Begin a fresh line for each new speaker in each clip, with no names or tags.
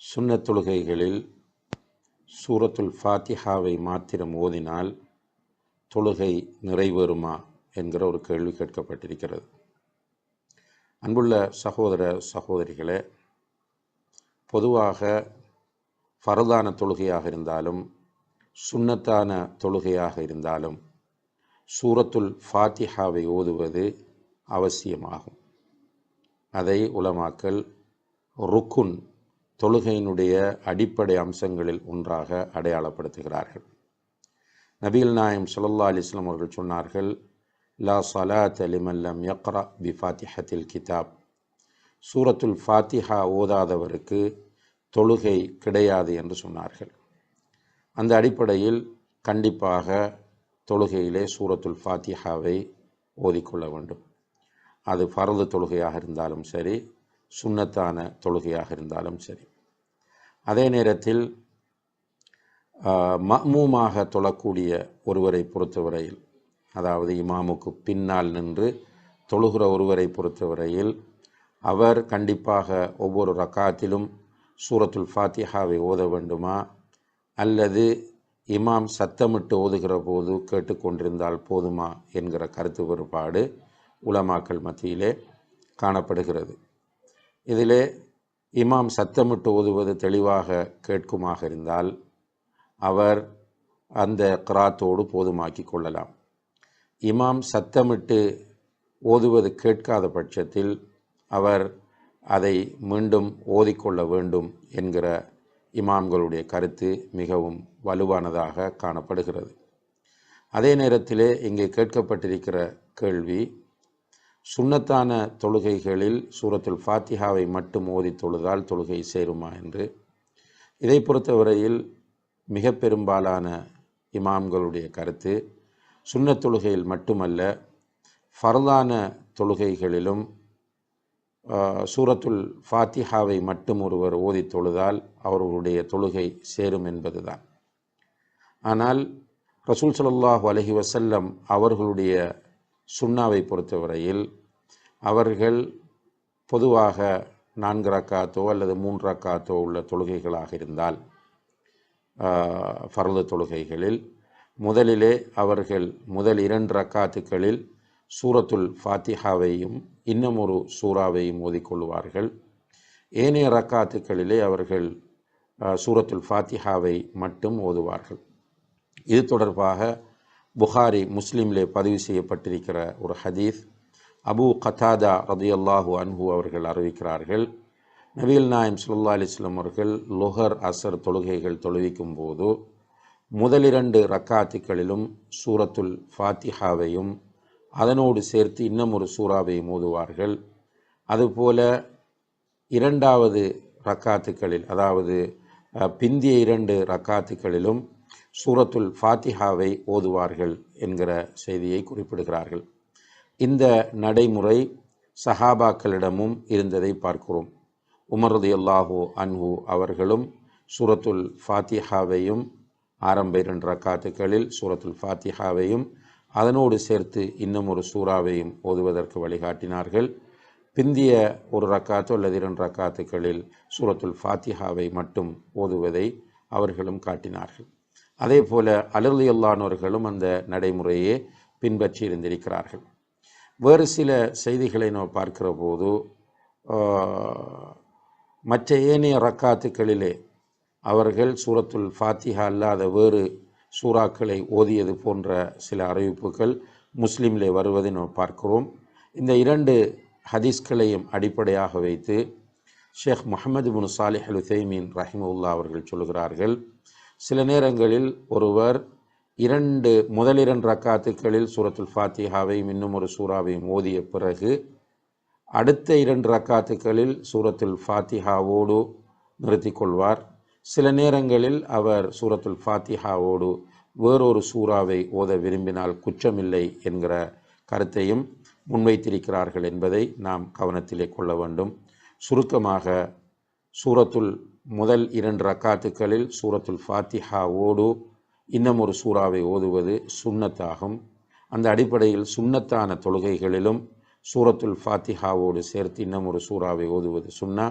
சுன்னத் தொழுகைகளில் சூரத்துல் ஃபாத்திஹாவை மாத்திரம் ஓதினால் தொழுகை நிறைவேறுமா என்கிற ஒரு கேள்வி கேட்கப்பட்டிருக்கிறது. அன்புள்ள சகோதர சகோதரிகளே பொதுவாக ஃபரதான தொழுகையாக இருந்தாலும் சுன்னத்தான தொழுகையாக இருந்தாலும் சூரத்துல் ஃபாத்திஹாவை ஓதுவது அவசியமாகும். அதை உலமாக்கல் ருக்குன் தொழுகையினுடைய அடிப்படை அம்சங்களில் ஒன்றாக அடையாளப்படுத்துகிறார்கள். நபீல் நாயம் சுல்லா அலிஸ்லாம் அவர்கள் சொன்னார்கள் லா சலாத் அலிமல்லம் யக்ரா பி ஃபாத்திஹத்தில் கிதாப். சூரத்துல் ஃபாத்திஹா ஓதாதவருக்கு தொழுகை கிடையாது என்று சொன்னார்கள். அந்த அடிப்படையில் கண்டிப்பாக தொழுகையிலே சூரத்துல் ஃபாத்திஹாவை ஓதிக்கொள்ள வேண்டும். அது ஃபரது தொழுகையாக இருந்தாலும் சரி சுண்ணத்தான தொழுகையாக இருந்தாலும் சரி. அதே நேரத்தில் மமூமாக தொழக்கூடிய ஒருவரை பொறுத்தவரையில் அதாவது இமாமுக்கு பின்னால் நின்று தொழுகிற ஒருவரை பொறுத்தவரையில் அவர் கண்டிப்பாக ஒவ்வொரு ரக்காத்திலும் சூரத்துல் ஃபாத்திஹாவை ஓத வேண்டுமா? அல்லது இமாம் சத்தமிட்டு ஓதுகிற போது கேட்டுக்கொண்டிருந்தால் போதுமா? என்கிற கருத்து வேறுபாடு உலமாக்கள் மத்தியிலே காணப்படுகிறது. இதிலே இமாம் சத்தமிட்டு ஓதுவது தெளிவாக கேட்குமாக இருந்தால் அவர் அந்த கிராத்தோடு போதுமாக்கி கொள்ளலாம். இமாம் சத்தமிட்டு ஓதுவது கேட்காத பட்சத்தில் அவர் அதை மீண்டும் ஓதிக்கொள்ள வேண்டும் என்கிற இமாம்களுடைய கருத்து மிகவும் வலுவானதாக காணப்படுகிறது. அதே நேரத்திலே இங்கே கேட்கப்பட்டிருக்கிற கேள்வி சுண்ணத்தான தொழுகைகளில் சூரத்துல் ஃபாத்திஹாவை மட்டும் ஓதி தொழுதால் தொழுகை சேருமா என்று. இதை பொறுத்தவரையில் மிக பெரும்பாலான இமாம்களுடைய கருத்து சுண்ணத் தொழுகையில் மட்டுமல்ல ஃபர்தான தொழுகைகளிலும் சூரத்துல் ஃபாத்திஹாவை மட்டும் ஒருவர் ஓதி தொழுதால் அவர்களுடைய தொழுகை சேரும் என்பதுதான். ஆனால் ரசூல் சல்லாஹூ அலஹி வசல்லம் அவர்களுடைய சுண்ணாவை பொறுத்தவரையில் அவர்கள் பொதுவாக நான்கு ரக்காத்தோ அல்லது மூன்று ரக்காத்தோ உள்ள தொழுகைகளாக இருந்தால் ஃபரது தொழுகைகளில் முதலிலே அவர்கள் முதல் இரண்டு ரக்காத்துக்களில் சூரத்துல் ஃபாத்திஹாவையும் இன்னும் ஒரு சூறாவையும் ஓதிக்கொள்வார்கள். ஏனைய ரக்காத்துக்களிலே அவர்கள் சூரத்துல் ஃபாத்திஹாவை மட்டும் ஓதுவார்கள். இது தொடர்பாக புகாரி முஸ்லீமிலே பதிவு செய்யப்பட்டிருக்கிற ஒரு ஹதீஸ் அபு கத்தாதா ரதியல்லாஹூ அன்ஹு அவர்கள் அறிவிக்கிறார்கள். நபீல் நாயம் சுல்லா அலிஸ்லாம் அவர்கள் லொஹர் அசர் தொழுகைகள் தொழுவிக்கும் போது முதலிரண்டு ரக்காத்துக்களிலும் சூரத்துல் ஃபாத்திஹாவையும் அதனோடு சேர்த்து இன்னும் ஒரு சூறாவையும் ஓதுவார்கள் அதுபோல இரண்டாவது ரக்காத்துக்களில் அதாவது பிந்திய இரண்டு ரக்காத்துக்களிலும் சூரத்துல் ஃபாத்திஹாவை ஓதுவார்கள் என்கிற செய்தியை குறிப்பிடுகிறார்கள். இந்த நடைமுறை சஹாபாக்களிடமும் இருந்ததை பார்க்கிறோம். உமரது அல்லாஹு அன்ஹு அவர்களும் சூரத்துல் ஃபாத்திஹாவையும் ஆரம்ப இரண்டு ரக்காத்துக்களில் சூரத்துல் ஃபாத்திஹாவையும் அதனோடு சேர்த்து இன்னும் ஒரு சூறாவையும் ஓதுவதற்கு வழிகாட்டினார்கள். பிந்திய ஒரு ரக்காத்து அல்லது இரண்டு ரக்காத்துக்களில் சூரத்துல் ஃபாத்திஹாவை மட்டும் ஓதுவதை அவர்களும் காட்டினார்கள். அதே போல அலர்லியல்லானவர்களும் அந்த நடைமுறையே பின்பற்றி இருந்திருக்கிறார்கள். வேறு சில செய்திகளை நாம் பார்க்கிற போது மற்ற ஏனைய ரக்காத்துக்களிலே அவர்கள் சூரத்துல் ஃபாத்திஹா அல்லாத வேறு சூறாக்களை ஓதியது போன்ற சில அறிவிப்புகள் முஸ்லீமிலே வருவதை நாம் பார்க்கிறோம். இந்த இரண்டு ஹதீஸ்களையும் அடிப்படையாக வைத்து ஷேக் முகமது முன் சாலிஹ் அலுசைமீன் ரஹிமுல்லா அவர்கள் சொல்கிறார்கள் சில நேரங்களில் ஒருவர் இரண்டு முதலிரண்டு ரக்காத்துக்களில் சூரத்துல் ஃபாத்திஹாவையும் இன்னும் ஒரு சூறாவையும் ஓதிய பிறகு அடுத்த இரண்டு ரக்காத்துக்களில் சூரத்துல் ஃபாத்திஹாவோடு நிறுத்தி கொள்வார். சில நேரங்களில் அவர் சூரத்துல் ஃபாத்திஹாவோடு வேறொரு சூறாவை ஓத விரும்பினால் குற்றமில்லை என்கிற கருத்தையும் முன்வைத்திருக்கிறார்கள் என்பதை நாம் கவனத்திலே கொள்ள வேண்டும். சுருக்கமாக சூரத்துல் முதல் இரண்டு ரக்காத்துக்களில் சூரத்துல் ஃபாத்திஹாவோடு இன்னும் ஒரு சூறாவை ஓதுவது சுண்ணத்தாகும். அந்த அடிப்படையில் சுண்ணத்தான தொழுகைகளிலும் சூரத்துல் ஃபாத்திஹாவோடு சேர்த்து இன்னும் ஒரு சூறாவை ஓதுவது சுன்னா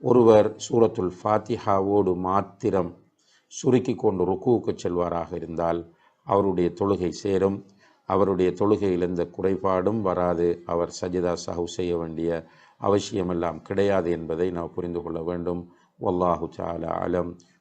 ஒருவர் சூரத்துல் ஃபாத்திஹாவோடு மாத்திரம் சுருக்கி கொண்டு ருக்குவுக்கு செல்வாராக இருந்தால் அவருடைய தொழுகை சேரும். அவருடைய தொழுகையில் எந்த குறைபாடும் வராது. அவர் சஜிதா சாஹு செய்ய வேண்டிய அவசியமெல்லாம் கிடையாது என்பதை நாம் புரிந்து கொள்ள வேண்டும். வல்லாஹு சாலா அலம்.